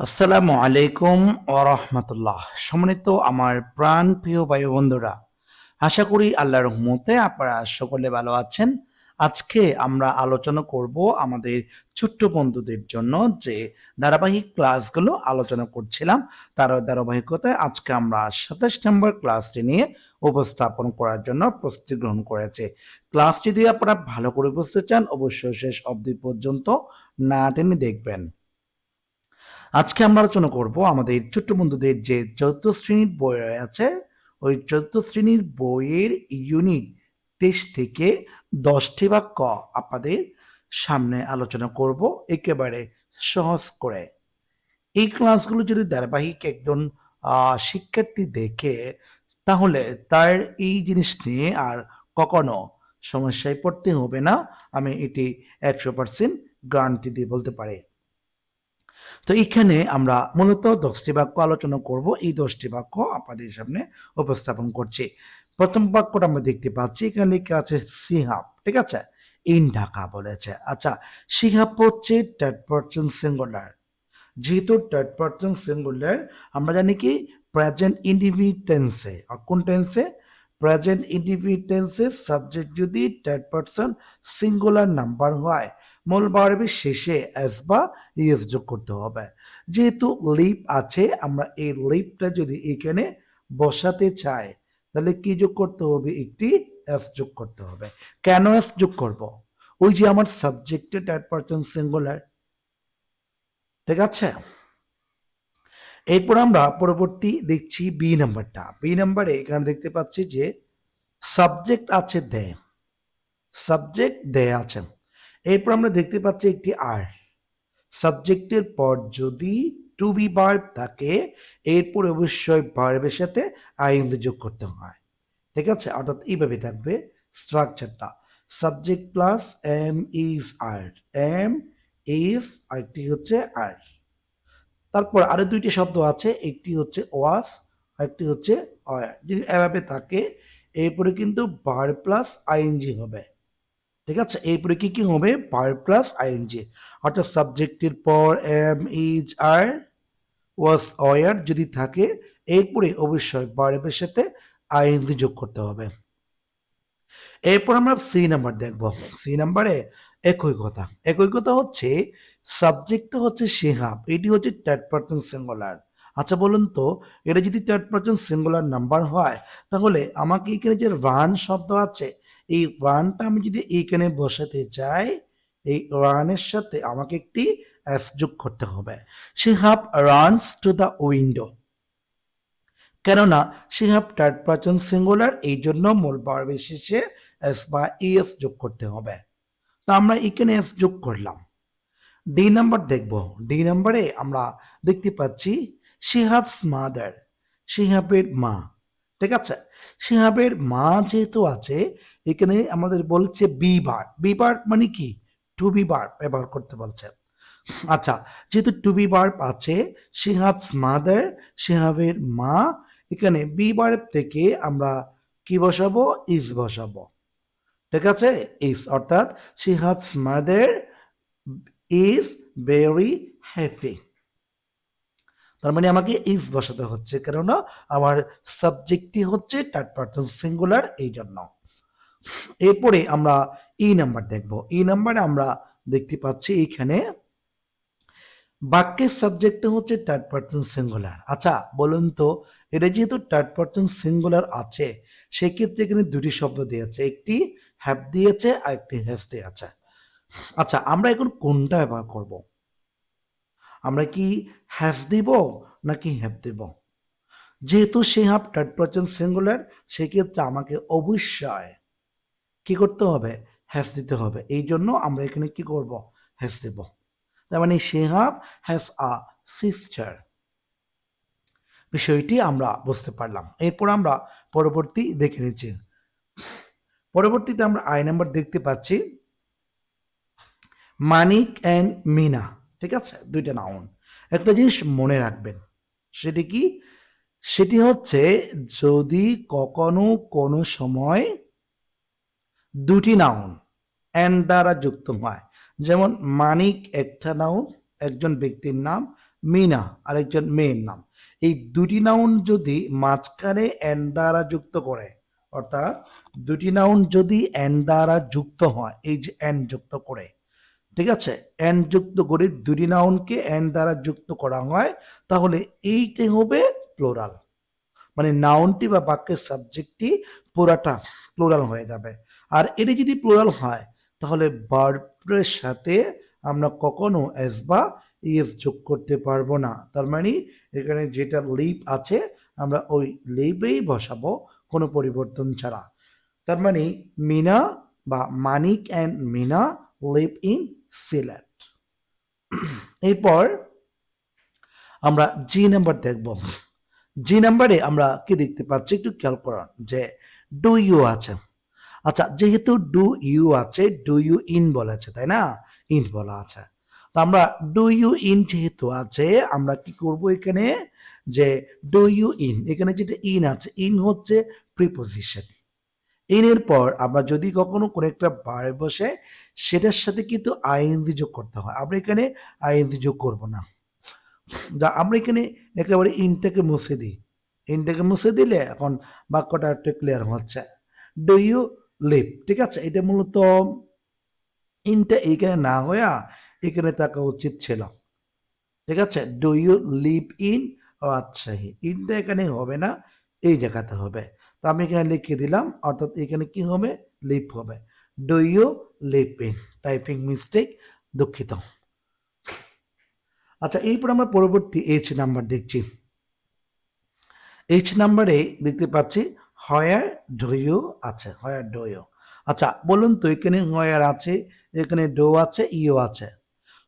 আসসালামু আলাইকুম ওরহমতুল্লাহ সম্মানিত আমার প্রাণ প্রিয় ভাই বন্ধুরা, আশা করি আল্লাহর রহমতে আপনারা সকলে ভালো আছেন। আজকে আমরা আলোচনা করব আমাদের ছোট্ট বন্ধুদের জন্য যে ধারাবাহিক ক্লাসগুলো আলোচনা করছিলাম, তার ধারাবাহিকতায় আজকে আমরা সাতাশ নম্বর ক্লাসটি নিয়ে উপস্থাপন করার জন্য প্রস্তুতি গ্রহণ করেছে। ক্লাসটি যদি আপনারা ভালো করে বুঝতে চান, অবশ্যই শেষ অবধি পর্যন্ত না টেনে দেখবেন। আজকে আমরা আলোচনা করব আমাদের ছোট্ট বন্ধুদের যে চতুর্থ শ্রেণির বই আছে, ওই চতুর্থ শ্রেণির বইয়ের ইউনিট টেস্ট থেকে দশটি বা ক আপনাদের সামনে আলোচনা করব একেবারে সহজ করে। এই ক্লাসগুলো যদি ধারাবাহিক একজন শিক্ষার্থী দেখে, তাহলে তার এই জিনিস নিয়ে আর কখনো সমস্যায় পড়তে হবে না। আমি এটি একশো পার্সেন্ট গ্যারান্টি দিয়ে বলতে পারি। তো এখানে আমরা মূলত দশটি বাক্য আলোচনা করব। এই দশটি বাক্য আপনাদের সামনে উপস্থাপন করছি। প্রথম বাক্যটা আমরা দেখতে পাচ্ছি, এখানে লেখা আছে সিহাব, ঠিক আছে? ইন ঢাকা বলেছে। আচ্ছা সিহাব হচ্ছে থার্ড পার্সন সিঙ্গুলার যেহেতু থার্ড পার্সন সিঙ্গুলার আমরা জানি কি? প্রেজেন্ট আর কোন টেন্সে প্রেজেন্ট ইন্ডিভিড টেন্সে সাবজেক্ট যদি থার্ড পার্সন সিঙ্গুলার নাম্বার হয় মূল ভার্বের শেষে এস বা ইএস যোগ করতে হবে। যেহেতু লিপ আছে, আমরা এই লিপটা যদি এখানে বসাতে চাই, তাহলে কি যোগ করতে হবে? একটি এস যোগ করতে হবে। কেন এস যোগ করব? ওই যে আমার সাবজেক্টে থার্ড পার্সন সিঙ্গুলার ঠিক আছে? এরপর আমরা পরবর্তী দেখছি বি নাম্বারটা বি নাম্বারে এখানে দেখতে পাচ্ছি যে সাবজেক্ট আছে দে সাবজেক্ট দে আছে। এরপর আমরা দেখতে পাচ্ছি একটি আর। সাবজেক্টের পর যদি টু বি ভার্ব থাকে, এরপর অবশ্যই ভার্বের সাথে আইএনজি যোগ করতে হয়। ঠিক আছে? অর্থাৎ এইভাবে থাকবে স্ট্রাকচারটা subject plus am is are am is আরেকটি হচ্ছে আর তারপর আরও দুইটি শব্দ আছে, একটি হচ্ছে ওয়াস আরেকটি হচ্ছে অয়ার যদি এভাবে থাকে, এরপরে কিন্তু বার প্লাস আইএনজি হবে। ঠিক আছে? এরপরে কি কি হবে? পার প্লাস আইএনজি অর্থাৎ সাবজেক্টের পর am is are was were যদি থাকে, এরপরে অবশ্যই বারের সাথে আইএনজি যোগ করতে হবে। এরপর আমরা সি নাম্বার দেখব। সি নাম্বারে একই কথা। একই কথা হচ্ছে সাবজেক্টটা হচ্ছে সিহাব। এটি হচ্ছে থার্ড পার্সন সিঙ্গুলার আচ্ছা বলুন তো, এটা যদি থার্ড পার্সন সিঙ্গুলার নাম্বার হয়, তাহলে আমাকে এখানে যে রান শব্দ আছে এই রানটা আমি যদি এইখানে বসাতে চাই, এই রানের সাথে আমাকে একটি এস যোগ করতে হবে। Sihab runs to the window কেননা সিহাব থার্ড পার্সন সিঙ্গুলার এই জন্য মূল ভার্বের শেষে এস বা ইএস যোগ করতে হবে। তো আমরা এখানে এস যোগ করলাম। ডি নাম্বার দেখব। ডি নাম্বারে আমরা দেখতে পাচ্ছি শিহাবস মাদার শিহাবের মা। ঠিক আছে? শিহাবের মা যেহেতু আছে, এখানে আমাদের বলছে বি বার বি মানে কি? টু বি বার ব্যবহার করতে বলছে। আচ্ছা যেহেতু টু বি বার আছে শিহাবস মাদার শিহাবের মা, এখানে বি বার থেকে আমরা কি বসাবো? ইজ বসাবো। ঠিক আছে? ইস অর্থাৎ Shihab's mother is very happy তার মানে আমাকে ইজ বসাতে হচ্ছে, কেননা আমার সাবজেক্টটি হচ্ছে থার্ড পার্সন সিঙ্গুলার এই জন্য এরপরে আমরা ই নাম্বার দেখব। ই নাম্বারে আমরা দেখতে পাচ্ছি এখানে বাক্যের সাবজেক্টটা হচ্ছে থার্ড পার্সন সিঙ্গুলার আচ্ছা বলুন তো, এটা যেহেতু থার্ড পার্সন সিঙ্গুলার আছে, সেক্ষেত্রে এখানে দুটি শব্দ দিয়েছে, একটি হ্যাভ দিয়েছে আর একটি হ্যাজ দিয়েছে। আচ্ছা আমরা এখন কোনটা ব্যবহার করব? আমরা কি হ্যাজ দিব নাকি হ্যাভ দেব? যেহেতু সে হাফ থার্ড পার্সন সিঙ্গুলার সেক্ষেত্রে আমাকে অবশ্যই কি করতে হবে? হ্যাজ দিতে হবে। এই জন্য আমরা এখানে কি করব? হ্যাজ দেব। তার মানে সে হাফ হ্যাজ আ সিস্টার বিষয়টি আমরা বুঝতে পারলাম। এরপর আমরা পরবর্তী দেখে নিচ্ছি। পরবর্তীতে আমরা আই নাম্বার দেখতে পাচ্ছি। মানিক অ্যান্ড মিনা। ঠিক আছে? দুইটা নাউন একটা জিনিস মনে রাখবেন, সেটি কি? সেটি হচ্ছে যদি কখনো কোনো সময় দুটি নাউন অ্যান্ড দ্বারা যুক্ত হয়, যেমন মানিক একটা নাউন একজন ব্যক্তির নাম, মিনা আরেকজন মেয়ের নাম। এই দুটি নাউন যদি মাঝখানে এন দ্বারা যুক্ত করে, অর্থাৎ দুটি নাউন যদি এন দ্বারা যুক্ত হয়, এই যে এন যুক্ত করে ঠিক আছে? এন যুক্ত করে দুটি নাউনকে এন দ্বারা যুক্ত করা হয়, তাহলে এইটাই হবে প্লোরাল মানে নাউনটি বা বাক্যের সাবজেক্টটি পুরাটা প্লোরাল হয়ে যাবে। আর এটি যদি প্লোরাল হয়, তাহলে ভার্বের সাথে আমরা কখনো এস বা ইএস যোগ করতে পারব না। তার মানে এখানে যেটা লিপ আছে, আমরা ওই লিপেই বসাবো, কোনো পরিবর্তন ছাড়া। তার মানে মিনা বা Manik and Mina live in Sylhet এরপর আমরা জি নাম্বার দেখব। জি নাম্বারে আমরা কি দেখতে পাচ্ছি? একটু খেয়াল করুন যে ডু ইউ আছে। আচ্ছা যেহেতু ডু ইউ আছে ডু ইউ ইন বলা আছে, তাই না? ইন বলা আছে। তো আমরা ডু ইউ ইন যেহেতু আছে, আমরা কি করব এখানে? যে ডু ইউ ইন এখানে যেটা ইন আছে ইন হচ্ছে প্রিপোজিশন ইনের পর আমরা যদি কখনো কোনো একটা বার বসে সেটার সাথে কিন্তু আইএনজি যোগ করতে হয়। আমরা এখানে আইএনজি যোগ করব না। আমরা এখানে একেবারে ইনটাকে মুছে দিই। ইনটাকে মুছে দিলে এখন বাক্যটা একটু ক্লিয়ার হচ্ছে। ডু ইউ লিভ ঠিক আছে? এটা মূলত ইনটা এখানে না হইয়া এখানে থাকা উচিত ছিল। ঠিক আছে? ডু ইউ লিভ ইন আচ্ছা ইনটা এখানে হবে না, এই জায়গাতে হবে। তো আমি এখানে লিখে দিলাম, অর্থাৎ এখানে কি হবে? লিপ হবে। Do you live in typing mistake দুঃখিত। আচ্ছা এরপর আমরা পরবর্তী এইচ নাম্বার দেখছি। এইচ নাম্বারে দেখতে পাচ্ছি হয়ার ইউ আছে হয়ার ডো ইউ আচ্ছা বলুন তো, এখানে হয়ার আছে, এখানে ডো আছে ইও আছে।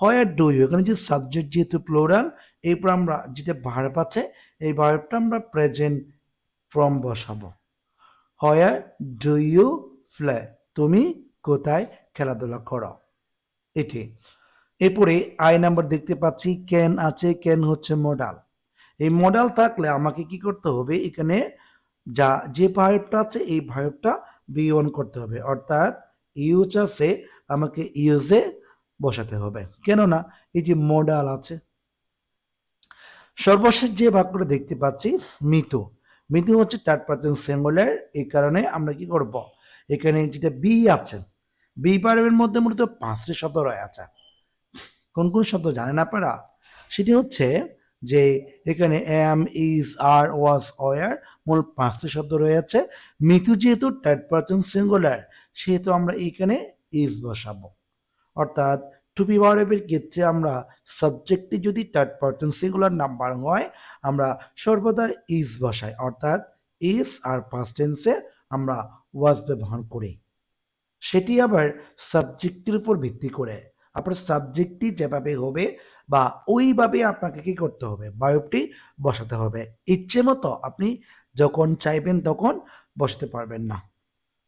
হয়ার ডো ইউ এখানে যে সাবজেক্ট যেহেতু প্লোরাল এরপর আমরা যেটা ভার্ব আছে, এই ভার্বটা আমরা প্রেজেন্ট ফ্রম বসাবো। হয়ার ডু ইউ ফ্লে তুমি কোথায় খেলাধুলা করো? এটি। এরপরে আই নাম্বার দেখতে পাচ্ছি ক্যান আছে ক্যান হচ্ছে মডাল এই মডেল থাকলে আমাকে কি করতে হবে? এখানে যা, যে ভাইবটা আছে, এই ভাইবটা বি অন করতে হবে। অর্থাৎ ইউজ আছে, আমাকে ইউজে বসাতে হবে। কেননা এই যে মডাল আছে। সর্বশেষ যে বাক্যটা দেখতে পাচ্ছি, মিতু। মিতু হচ্ছে থার্ড পার্সন সিঙ্গুলার, এই কারণে আমরা কি করব? এখানে যেটা বি আছে বি পার্বের মধ্যে মূলত পাঁচটি শব্দ রয়েছে কোন কোন শব্দ জানেন আপনারা? সেটি হচ্ছে যে এখানে am is are was were মূল পাঁচটি শব্দ রয়েছে মিতু যেহেতু থার্ড পার্সন সিঙ্গুলার, সেহেতু আমরা এখানে ইজ বসাবো। অর্থাৎ টুপি ভার্বের ক্ষেত্রে আমরা সাবজেক্টটি যদি থার্ড পার্সন সিঙ্গুলার নাম্বার হয়, আমরা সর্বদা ইজ বসাই। অর্থাৎ ইজ আর পাস্ট টেন্সে আমরা ওয়াজ ব্যবহার করি। সেটি আবার সাবজেক্টের উপর ভিত্তি করে। আপনার সাবজেক্টটি যেভাবে হবে বা ওইভাবে আপনাকে কি করতে হবে? বায়োপটি বসাতে হবে। ইচ্ছে মতো আপনি যখন চাইবেন তখন বসতে পারবেন না।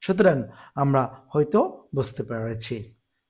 সুতরাং আমরা হয়তো বুঝতে পেরেছি।